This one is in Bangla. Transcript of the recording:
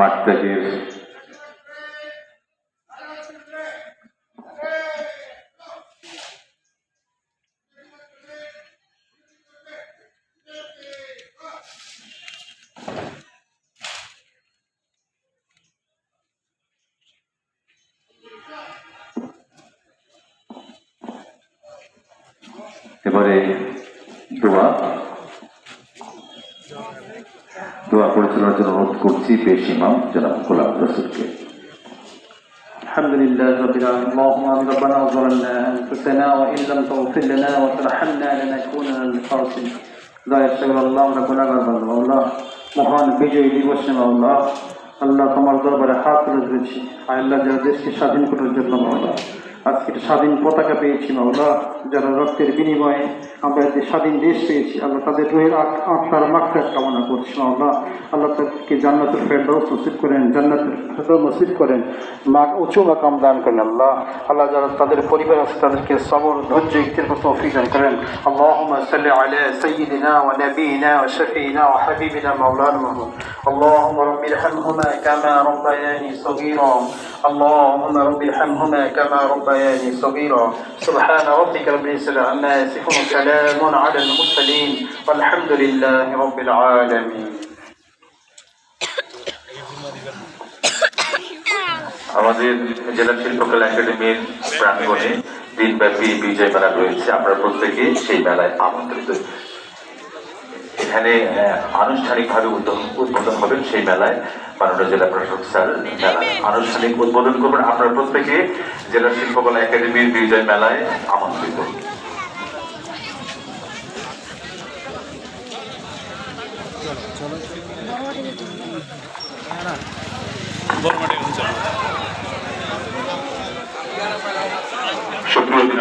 মাঠ ত্যাগের এবারে দোয়া দোয়া পরিচালনার জন্য অনুরোধ করছি পেশ ইমাম জনাব গোলাম রসুলকে الحمد لله رب العالمين اللهم آمين ربنا ظلمنا أنفسنا وإن لم تغفر لنا وترحمنا لنكونن من الخاسرين দয়া করে আল্লাহ আমরা গুণাগার বান্দা আল্লাহ মহান বিজয় দিবসে আল্লাহ আল্লাহ তোমার দরবারে হাত তুলে ধরেছি আল্লাহ যারা দেশকে স্বাধীন করার জন্য আল্লাহ আজকে একটা স্বাধীন পতাকা পেয়েছি মাওলা যারা রক্তের বিনিময়ে আমরা যে স্বাধীন দেশ পেয়েছি আল্লাহ তাদের রুহের আত- আত্মার মাকফিরাত কামনা করছি মাওলা আল্লাহ তাদেরকে জান্নাতুল ফেরদাউস নসিব করেন জান্নাতুল ফেরদাউস নসিব করেন মা উঁচু মাকাম দান করেন আল্লাহ আল্লাহ যারা তাদের পরিবার আছে তাদেরকে সবর ধৈর্য ইক্তির মতো তৌফিক দান করেন اللهم صل على سيدنا ونبينا وشفينا وحبيبنا مولانا محمد اللهم رب ارحمهما كما ربياني صغيرا اللهم رب ارحمهما كما ربياني صغيرا سبحان ربك رب العزة عما يصفون سلام على المرسلين والحمد لله رب العالمين আমাদের জেলা শিল্পকলা একাডেমির প্রাঙ্গণে দিনব্যাপী বিজয় মেলা রয়েছে আমরা প্রত্যেকে সেই মেলায় আমন্ত্রিত এখানে আনুষ্ঠানিকভাবে উদ্বোধন হবেন সেই মেলায়। মাননীয় জেলা প্রশাসক স্যার মেলায় আনুষ্ঠানিক উদ্বোধন করবেন আপনারা প্রত্যেকে জেলা শিল্পকলা একাডেমির বিজয় মেলায় আমন্ত্রিত। সুপ্রিয় দিন